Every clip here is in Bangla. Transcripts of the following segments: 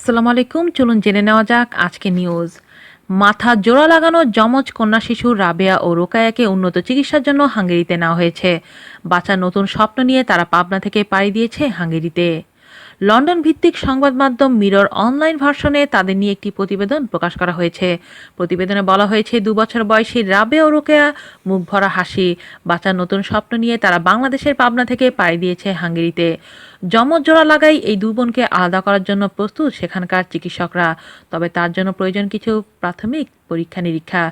আসসালামু আলাইকুম। চলুন জেনে নেওয়া যাক আজকে নিউজ মাথা জোড়া লাগানো যমজ কন্যা শিশু রাবেয়া ও রোকায়াকে উন্নত চিকিৎসার জন্য হাঙ্গেরিতে নেওয়া হয়েছে। বাচ্চার নতুন স্বপ্ন নিয়ে তারা পাবনা থেকে পাড়ি দিয়েছে হাঙ্গেরিতে। লন্ডন ভিত্তিক সংবাদ মাধ্যম মিরর অনলাইন ভার্সনে তাদের নিয়ে একটি প্রতিবেদন প্রকাশ করা হয়েছে। প্রতিবেদনে বলা হয়েছে, দু বছর বয়সী রাবে ও রোকেয়া মুখ ভরা হাসি বাচ্চার নতুন স্বপ্ন নিয়ে তারা বাংলাদেশের পাবনা থেকে পাড়ি দিয়েছে হাঙ্গেরিতে। যমজ জোড়া লাগাই এই দু বোনকে আলাদা করার জন্য প্রস্তুত সেখানকার চিকিৎসকরা, তবে তার জন্য প্রয়োজন কিছু প্রাথমিক পরীক্ষা নিরীক্ষা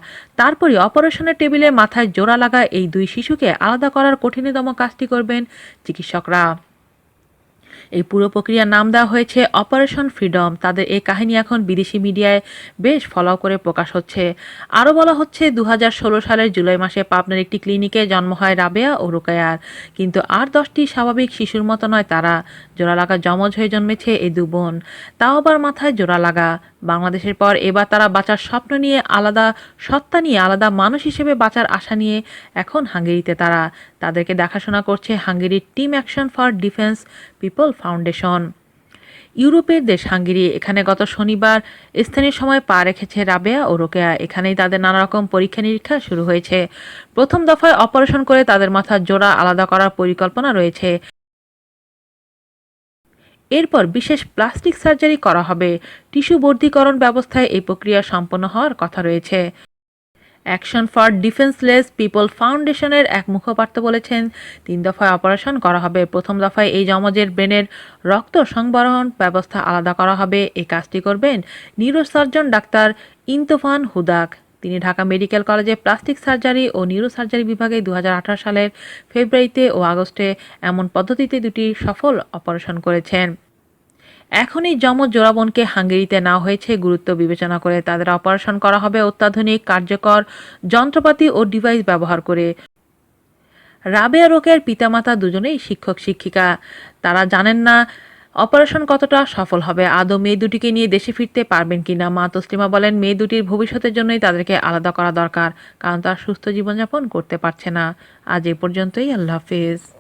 তারপরই অপারেশনের টেবিলে মাথায় জোড়া লাগা এই দুই শিশুকে আলাদা করার কঠিনতম কাজটি করবেন চিকিৎসকরা। এই পুরো প্রক্রিয়ার নাম দেওয়া হয়েছে অপারেশন ফ্রিডম তাদের এই কাহিনী এখন বিদেশি মিডিয়ায় বেশ ফলো করে প্রকাশ হচ্ছে। আরও বলা হচ্ছে দু হাজার ষোলো সালের জুলাই মাসে পাবনার একটি ক্লিনিকে জন্ম হয় রাবেয়া ও রোকায়ার কিন্তু আর দশটি স্বাভাবিক শিশুর মতো নয় তারা। জোড়া লাগা জমজ হয়ে জন্মেছে এই দু বোন। তাও আবার মাথায় জোড়া লাগা বাংলাদেশের পর এবার তারা বাঁচার স্বপ্ন নিয়ে আলাদা সত্তা নিয়ে, আলাদা মানুষ হিসেবে বাঁচার আশা নিয়ে এখন হাঙ্গেরিতে তারা। তাদেরকে দেখাশোনা করছে হাঙ্গেরির team action for defence people foundation. ইউরোপের দেশ হাঙ্গেরি, এখানে গত শনিবার স্থানীয় সময় পা রেখেছে রাবেয়া ও রোকেয়া। এখানেই তাদের নানা রকম পরীক্ষা নিরীক্ষা শুরু হয়েছে। প্রথম দফায় অপারেশন করে তাদের মাথার জোড়া আলাদা করার পরিকল্পনা রয়েছে। এরপর বিশেষ প্লাস্টিক সার্জারি করা হবে। টিস্যু বর্ধীকরণ ব্যবস্থায় এই প্রক্রিয়া সম্পন্ন হওয়ার কথা রয়েছে। অ্যাকশন ফর ডিফেন্সলেস পিপল ফাউন্ডেশনের এক মুখপাত্র বলেছেন, তিন দফায় অপারেশন করা হবে। প্রথম দফায় এই জমজের ব্রেনের রক্ত সংবরণ ব্যবস্থা আলাদা করা হবে। এই কাজটি করবেন নিউরোসার্জন ডাক্তার ইন্তফান হুদাক। তিনি ঢাকা মেডিকেল কলেজে প্লাস্টিক সার্জারি ও নিউরোসার্জারি বিভাগে দু হাজার আঠেরো সালের ফেব্রুয়ারিতে ও আগস্টে এমন পদ্ধতিতে দুটি সফল অপারেশন করেছেন। এখনই যমজ জোড়াবোনকে হাঙ্গেরিতে নেওয়া হয়েছে। গুরুত্ব বিবেচনা করে তাদের অপারেশন করা হবে অত্যাধুনিক, কার্যকর যন্ত্রপাতি ও ডিভাইস ব্যবহার করে। রাবেয়া রোকের পিতামাতা দুজনেই শিক্ষক শিক্ষিকা তারা জানেন না অপারেশন কতটা সফল হবে? আদৌ মেয়ে দুটিকে নিয়ে দেশে ফিরতে পারবেন কিনা? মা তসলিমা বলেন, মেয়ে দুটির ভবিষ্যতের জন্যই তাদেরকে আলাদা করা দরকার, কারণ তারা সুস্থ জীবনযাপন করতে পারছে না। আজ এ পর্যন্তই, আল্লাহ হাফিজ।